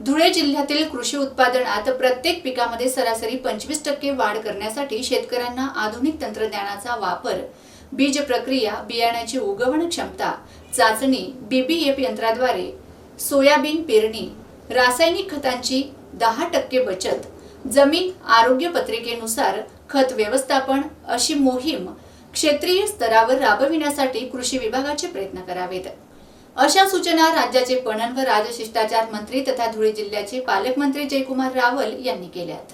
धुळे जिल्ह्यातील कृषी उत्पादनात प्रत्येक पिकामध्ये सरासरी पंचवीस टक्के वाढ करण्यासाठी शेतकऱ्यांना आधुनिक तंत्रज्ञानाचा वापर बीज प्रक्रिया बियाण्याची उगवण क्षमता चाचणी बीबीएफ यंत्राद्वारे सोयाबीन पेरणी रासायनिक खतांची दहा टक्के बचत जमीन आरोग्य पत्रिकेनुसार खत व्यवस्थापन अशी मोहीम क्षेत्रीय स्तरावर राबविण्यासाठी कृषी विभागाचे प्रयत्न करावेत. अशा सूचना राज्याचे पणन व राजशिष्टाचार मंत्री तथा धुळे जिल्ह्याचे पालकमंत्री जयकुमार रावल यांनी केल्यात.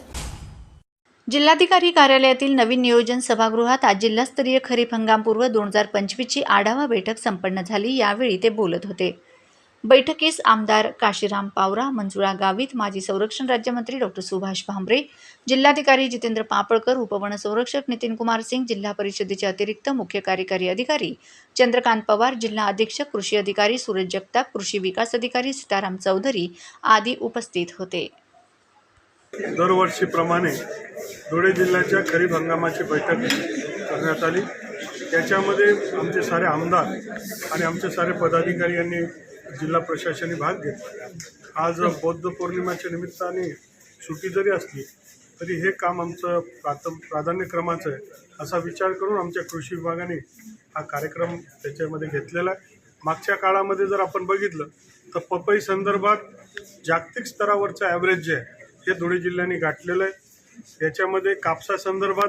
जिल्हाधिकारी कार्यालयातील नवीन नियोजन सभागृहात आज जिल्हास्तरीय खरीप हंगामपूर्व दोन हजार पंचवीसची आढावा बैठक संपन्न झाली यावेळी ते बोलत होते. बैठकीस आमदार काशीराम पावरा मंजुळा गावित माजी संरक्षण राज्यमंत्री डॉक्टर सुभाष भांबरे जिल्हाधिकारी जितेंद्र पापळकर उपवन संरक्षक नितीन कुमार सिंग जिल्हा परिषदेचे अतिरिक्त मुख्य कार्यकारी अधिकारी चंद्रकांत पवार जिल्हा अधीक्षक कृषी अधिकारी सूरज जगताप कृषी विकास अधिकारी सीताराम चौधरी आदी उपस्थित होते. दरवर्षीप्रमाणे धुळे जिल्ह्याच्या खरीप हंगामाची बैठक करण्यात आली. त्याच्यामध्ये आमचे सारे आमदार आणि आमचे सारे पदाधिकारी यांनी जिल्हा प्रशासनाने भाग घेतला. आज बौद्ध पौर्णिमेच्या निमित्ताने सुट्टी जरी असली तरी हे काम आमचं प्राथम प्राधान्यक्रमाचं आहे असा विचार करून आमच्या कृषी विभागाने हा कार्यक्रम त्याच्यामध्ये घेतलेला आहे. मागच्या काळामध्ये जर आपण बघितलं तर पपई संदर्भात जागतिक स्तरावरचं ॲव्हरेज जे आहे हे धुळे जिल्ह्याने गाठलेलं आहे. याच्यामध्ये कापसा संदर्भात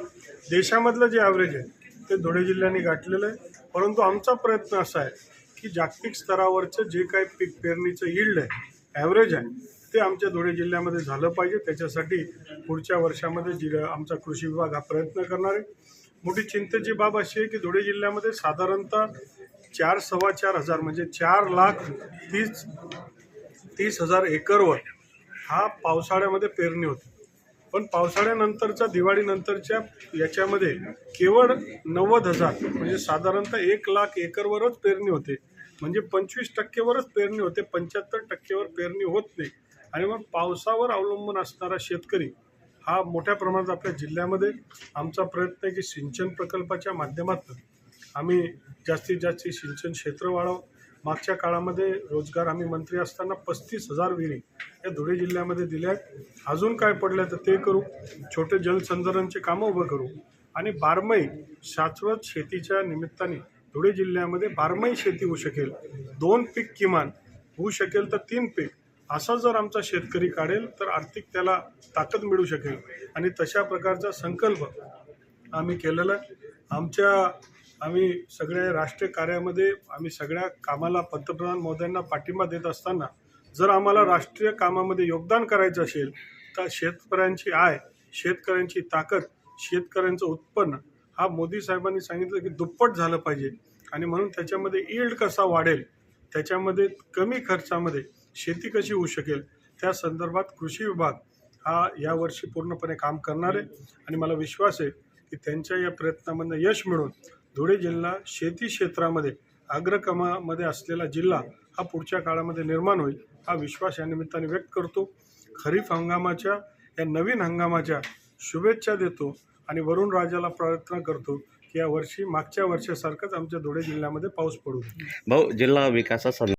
देशामधलं जे ॲव्हरेज आहे ते धुळे जिल्ह्याने गाठलेलं आहे. परंतु आमचा प्रयत्न असा आहे की जागतिक स्तरावरचं जे काही पीक पेरणीचं यील्ड आहे ॲव्हरेज आहे ते आमच्या धुळे जिल्ह्यामध्ये झालं पाहिजे. त्याच्यासाठी पुढच्या वर्षामध्ये जिल्हा आमचा कृषी विभाग हा प्रयत्न करणार आहे. मोठी चिंतेची बाब अशी आहे की धुळे जिल्ह्यामध्ये साधारणतः चार सव्वा चार हजार म्हणजे चार लाख तीस तीस हजार एकरवर हा पावसाळ्यामध्ये पेरणी होती. पण पावसाळ्यानंतरच्या दिवाळीनंतरच्या याच्यामध्ये केवळ नव्वद हजार म्हणजे साधारणतः एक लाख एकरवरच पेरणी होते. म्हणजे पंचवीस टक्केवरच पेरणी होते पंच्याहत्तर टक्केवर पेरणी होत नाही. आणि मग पावसावर अवलंबून असणारा शेतकरी हा मोठ्या प्रमाणात आपल्या जिल्ह्यामध्ये आमचा प्रयत्न आहे की सिंचन प्रकल्पाच्या माध्यमातून आम्ही जास्तीत जास्त सिंचन क्षेत्र वाढव. मागच्या काळामध्ये रोजगार आम्ही मंत्री असताना पस्तीस हजार विहिरी या धुळे जिल्ह्यामध्ये दिल्या आहेत. अजून काय पडलं तर ते करू. छोटे जलसंधारणचे कामं उभं करू. आणि बारमाही शाश्वत शेतीच्या निमित्ताने धुळे जिल्ह्यामध्ये बारमाही शेती होऊ शकेल. दोन पीक किमान होऊ शकेल तर तीन पीक. असा जर आमचा शेतकरी काढेल तर आर्थिक त्याला ताकद मिळू शकेल. आणि तशा प्रकारचा संकल्प आम्ही केलेला आहे. आमच्या आम्ही सगळ्या राष्ट्रीय कार्यामध्ये आम्ही सगळ्या कामाला पंतप्रधान मोदयांना पाठिंबा देत असताना जर आम्हाला राष्ट्रीय कामामध्ये योगदान करायचं असेल तर शेतकऱ्यांची आय शेतकऱ्यांची ताकद शेतकऱ्यांचं उत्पन्न हा मोदी साहेबांनी सांगितलं की दुप्पट झालं पाहिजे. आणि म्हणून त्याच्यामध्ये ईल्ड कसा वाढेल त्याच्यामध्ये कमी खर्चामध्ये शेती कशी होऊ शकेल त्या संदर्भात कृषी विभाग हा यावर्षी पूर्णपणे काम करणार आहे. आणि मला विश्वास आहे की त्यांच्या या प्रयत्नामधनं यश मिळून धुळे जिल्हा शेती क्षेत्रामध्ये अग्रक्रमामध्ये असलेला जिल्हा हा पुढच्या काळामध्ये निर्माण होईल हा विश्वास या निमित्ताने व्यक्त करतो. खरीप हंगामाच्या या नवीन हंगामाच्या शुभेच्छा देतो आणि वरुण राजाला प्रयत्न करतो की या वर्षी मागच्या वर्षासारखंच आमच्या धुळे जिल्ह्यामध्ये पाऊस पडू भाऊ जिल्हा विकासासंदर्भात